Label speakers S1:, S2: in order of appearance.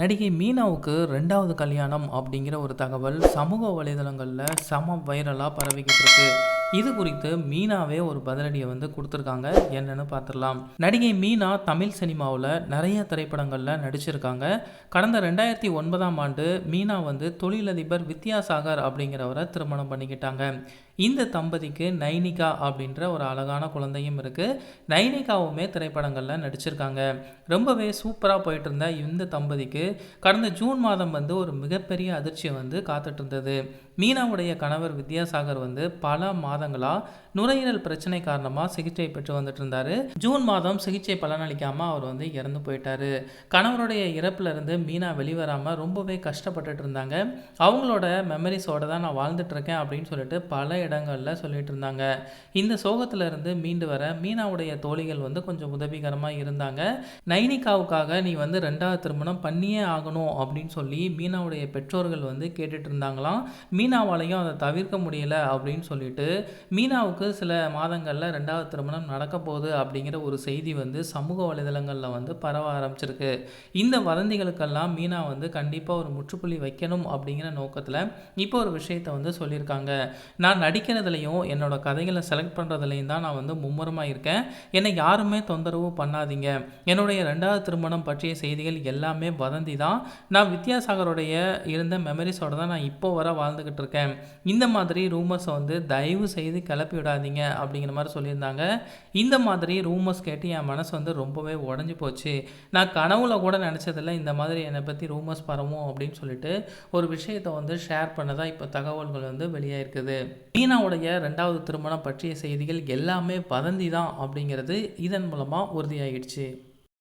S1: நடிகை மீனாவுக்கு ரெண்டாவது கல்யாணம் அப்படிங்கிற ஒரு தகவல் சமூக வலைதளங்களில் சம வைரலாக பரவிக்கிட்டு இருக்கு. இது குறித்து மீனாவே ஒரு பதிலடியை வந்து கொடுத்துருக்காங்க. என்னன்னு பார்த்துடலாம். நடிகை மீனா தமிழ் சினிமாவில் நிறைய திரைப்படங்களில் நடிச்சிருக்காங்க. கடந்த ரெண்டாயிரத்தி ஒன்பதாம் ஆண்டு மீனா வந்து தொழிலதிபர் வித்யாசாகர் அப்படிங்கிறவரை திருமணம் பண்ணிக்கிட்டாங்க. இந்த தம்பதிக்கு நைனிகா அப்படின்ற ஒரு அழகான குழந்தையும் இருக்குது நைனிகாவுமே திரைப்படங்களில் நடிச்சிருக்காங்க. ரொம்பவே சூப்பராக போயிட்டு இருந்த இந்த தம்பதிக்கு கடந்த ஜூன் மாதம் வந்து ஒரு மிகப்பெரிய அதிர்ச்சியை வந்து காத்துட்டு இருந்தது. மீனாவுடைய கணவர் வித்யாசாகர் வந்து பல மாதம் மாதங்களாக நுரையீரல் பிரச்சனை காரணமாக சிகிச்சை பெற்று வந்துட்டு இருந்தார் ஜூன் மாதம் சிகிச்சை பலனளிக்காமல் அவர் வந்து இறந்து போயிட்டார். கணவருடைய இறப்புலேருந்து மீனா வெளிவராமல் ரொம்பவே கஷ்டப்பட்டுட்டு இருந்தாங்க அவங்களோட மெமரிஸோட தான் நான் வாழ்ந்துட்டு இருக்கேன் அப்படின்னு சொல்லிட்டு பல இடங்களில் சொல்லிட்டு இருந்தாங்க இந்த சோகத்திலிருந்து மீண்டு வர மீனாவுடைய தோழிகள் வந்து கொஞ்சம் உதவிகரமாக இருந்தாங்க. நைனிகாவுக்காக நீ வந்து ரெண்டாவது திருமணம் பண்ணியே ஆகணும் அப்படின்னு சொல்லி மீனாவுடைய பெற்றோர்கள் வந்து கேட்டுட்டு இருந்தாங்களாம் மீனாவாலையும் அதை தவிர்க்க முடியல அப்படின்னு சொல்லிட்டு மீனாவுக்கு சில மாதங்களில் ரெண்டாவது திருமணம் நடக்க போகுது அப்படிங்கிற ஒரு செய்தி வந்து சமூக வலைதளங்களில் வந்து பரவ ஆரம்பிச்சிருக்கு. இந்த வதந்திகளுக்கெல்லாம் மீனா வந்து கண்டிப்பாக ஒரு முற்றுப்புள்ளி வைக்கணும் அப்படிங்கிற நோக்கத்தில் இப்போ ஒரு விஷயத்தை வந்து சொல்லியிருக்காங்க. நான் நடிக்கிறதுலையும் என்னோட கதைகளை செலக்ட் பண்ணுறதுலையும் தான் நான் வந்து மும்முரமாக இருக்கேன். என்னை யாருமே தொந்தரவு பண்ணாதீங்க. என்னுடைய ரெண்டாவது திருமணம் பற்றிய செய்திகள் எல்லாமே வதந்தி தான். நான் வித்யாசாகருடைய இருந்த மெமரிஸோட தான் நான் இப்போ வர வாழ்ந்துக்கிட்டு இருக்கேன். இந்த மாதிரி ரூமர்ஸை வந்து தயவு செய்து கிளப்பி விடாதீங்க அப்படிங்கிற மாதிரி சொல்லியிருந்தாங்க. இந்த மாதிரி ரூமர்ஸ் கேட்டு என் மனசு வந்து ரொம்பவே உடஞ்சி போச்சு. நான் கனவுல கூட நினச்சதில்ல இந்த மாதிரி என்னை பற்றி ரூமர்ஸ் பரவும் அப்படின்னு சொல்லிட்டு ஒரு விஷயத்தை வந்து ஷேர் பண்ணதான் இப்போ தகவல்கள் வந்து வெளியாயிருக்குது. மீனாவுடைய ரெண்டாவது திருமணம் பற்றிய செய்திகள் எல்லாமே வதந்தி தான் அப்படிங்கிறது இதன் மூலமாக உறுதியாகிடுச்சு